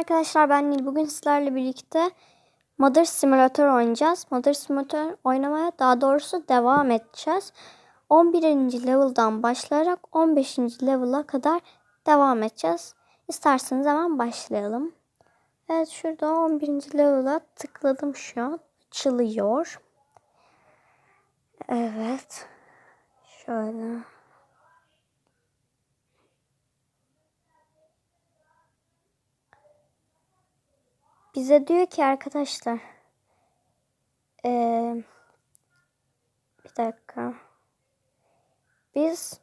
arkadaşlar ben Nil. Bugün sizlerle birlikte Mother Simulator oynayacağız. Mother Simulator oynamaya daha doğrusu devam edeceğiz. 11. level'dan başlayarak 15. level'a kadar devam edeceğiz. İsterseniz hemen başlayalım. Evet şurada 11. level'a tıkladım şu an. Açılıyor. Evet. Şöyle. Bize diyor ki arkadaşlar. Ee, bir dakika. Biz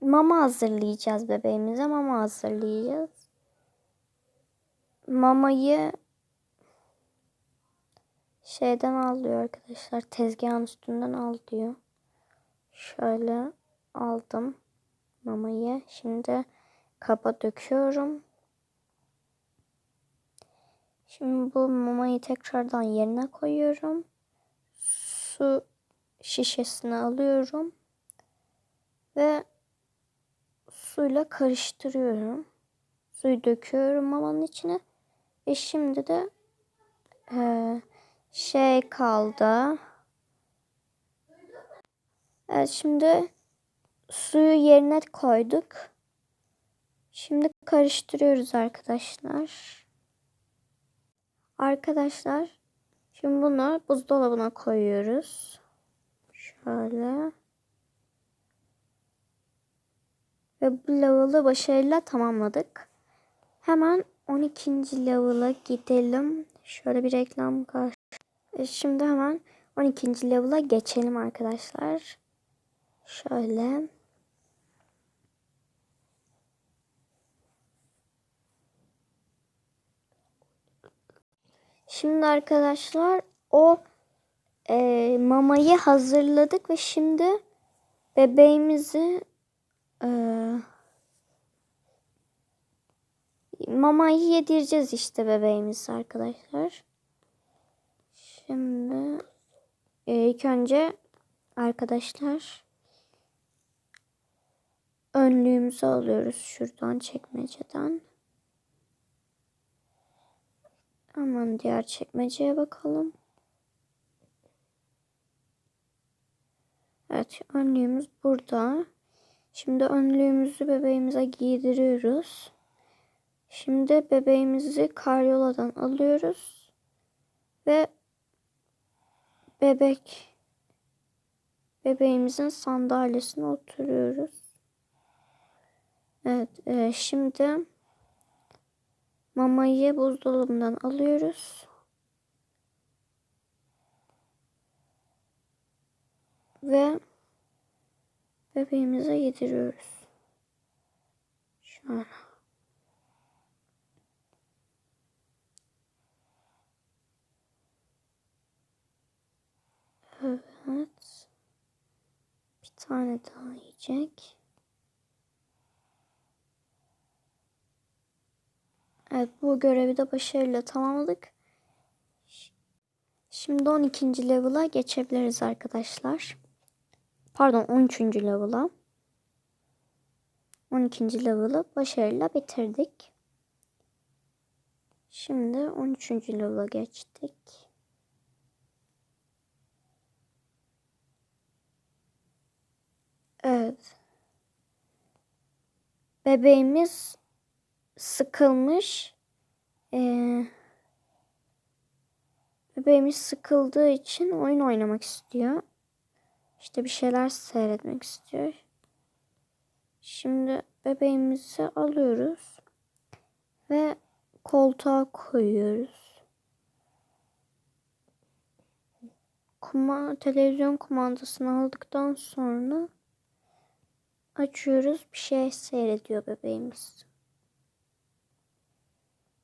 mama hazırlayacağız bebeğimize. Mama hazırlayacağız. Mamayı şeyden al diyor arkadaşlar. Tezgahın üstünden al diyor. Şöyle aldım mamayı. Şimdi kaba döküyorum. Şimdi bu mamayı tekrardan yerine koyuyorum. Su şişesini alıyorum. Ve suyla karıştırıyorum. Suyu döküyorum mamanın içine. Ve şimdi de e, şey kaldı. Evet şimdi suyu yerine koyduk. Şimdi karıştırıyoruz arkadaşlar. Arkadaşlar şimdi bunu buzdolabına koyuyoruz. Şöyle. Ve bu level'ı başarıyla tamamladık. Hemen 12. level'a gidelim. Şöyle bir reklam karşı. E şimdi hemen 12. level'a geçelim arkadaşlar. Şöyle. Şimdi arkadaşlar o e, mamayı hazırladık ve şimdi bebeğimizi e, mamayı yedireceğiz işte bebeğimiz arkadaşlar. Şimdi e, ilk önce arkadaşlar önlüğümüzü alıyoruz şuradan çekmeceden. Hemen diğer çekmeceye bakalım. Evet önlüğümüz burada. Şimdi önlüğümüzü bebeğimize giydiriyoruz. Şimdi bebeğimizi karyoladan alıyoruz. Ve bebek bebeğimizin sandalyesine oturuyoruz. Evet e, şimdi Mamayı buzdolabından alıyoruz. Ve bebeğimize yediriyoruz. Şöyle. Evet. Bir tane daha yiyecek. Evet bu görevi de başarıyla tamamladık. Şimdi 12. level'a geçebiliriz arkadaşlar. Pardon 13. level'a. 12. level'ı başarıyla bitirdik. Şimdi 13. level'a geçtik. Evet. Bebeğimiz sıkılmış. Ee, bebeğimiz sıkıldığı için oyun oynamak istiyor. İşte bir şeyler seyretmek istiyor. Şimdi bebeğimizi alıyoruz ve koltuğa koyuyoruz. Kuma, televizyon kumandasını aldıktan sonra açıyoruz. Bir şey seyrediyor bebeğimiz.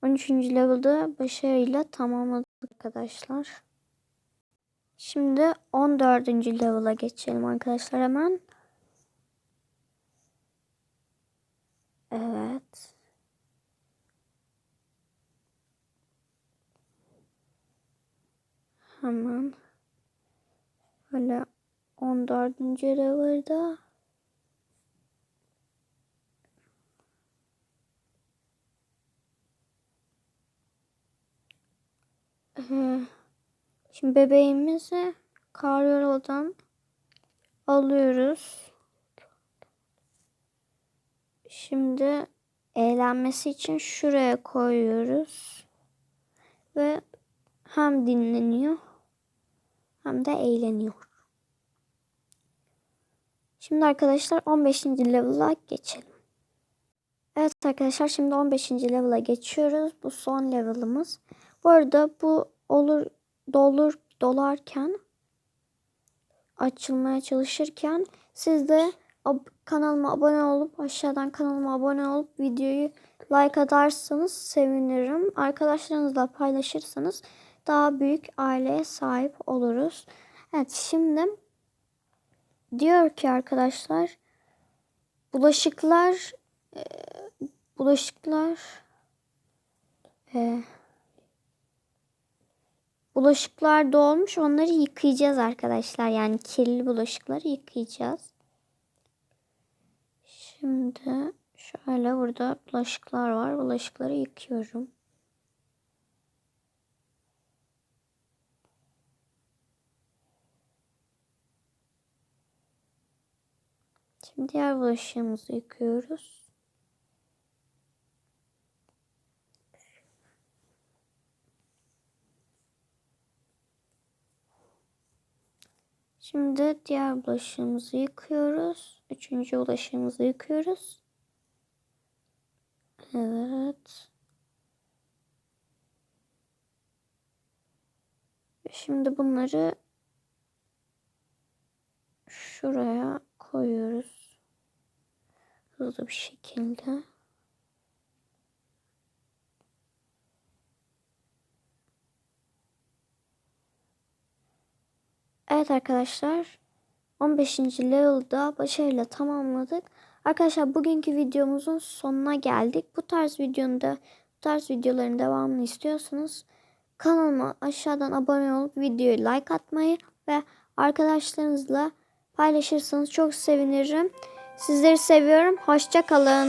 13. level'da başarıyla tamamladık arkadaşlar. Şimdi 14. level'a geçelim arkadaşlar hemen. Evet. Hemen. Böyle 14. level'da Şimdi bebeğimizi karyoladan alıyoruz. Şimdi eğlenmesi için şuraya koyuyoruz. Ve hem dinleniyor hem de eğleniyor. Şimdi arkadaşlar 15. level'a geçelim. Evet arkadaşlar şimdi 15. level'a geçiyoruz. Bu son level'ımız. Bu arada bu olur dolur dolarken açılmaya çalışırken siz de ab- kanalıma abone olup aşağıdan kanalıma abone olup videoyu like atarsanız sevinirim. Arkadaşlarınızla paylaşırsanız daha büyük aileye sahip oluruz. Evet şimdi diyor ki arkadaşlar bulaşıklar e, bulaşıklar e, bulaşıklar dolmuş onları yıkayacağız arkadaşlar. Yani kirli bulaşıkları yıkayacağız. Şimdi şöyle burada bulaşıklar var. Bulaşıkları yıkıyorum. Şimdi diğer bulaşığımızı yıkıyoruz. Şimdi diğer bulaşığımızı yıkıyoruz. Üçüncü bulaşığımızı yıkıyoruz. Evet. Şimdi bunları şuraya koyuyoruz. Hızlı bir şekilde. Evet arkadaşlar 15. level'da başarıyla tamamladık. Arkadaşlar bugünkü videomuzun sonuna geldik. Bu tarz videonun da bu tarz videoların devamını istiyorsanız kanalıma aşağıdan abone olup videoyu like atmayı ve arkadaşlarınızla paylaşırsanız çok sevinirim. Sizleri seviyorum. Hoşça kalın.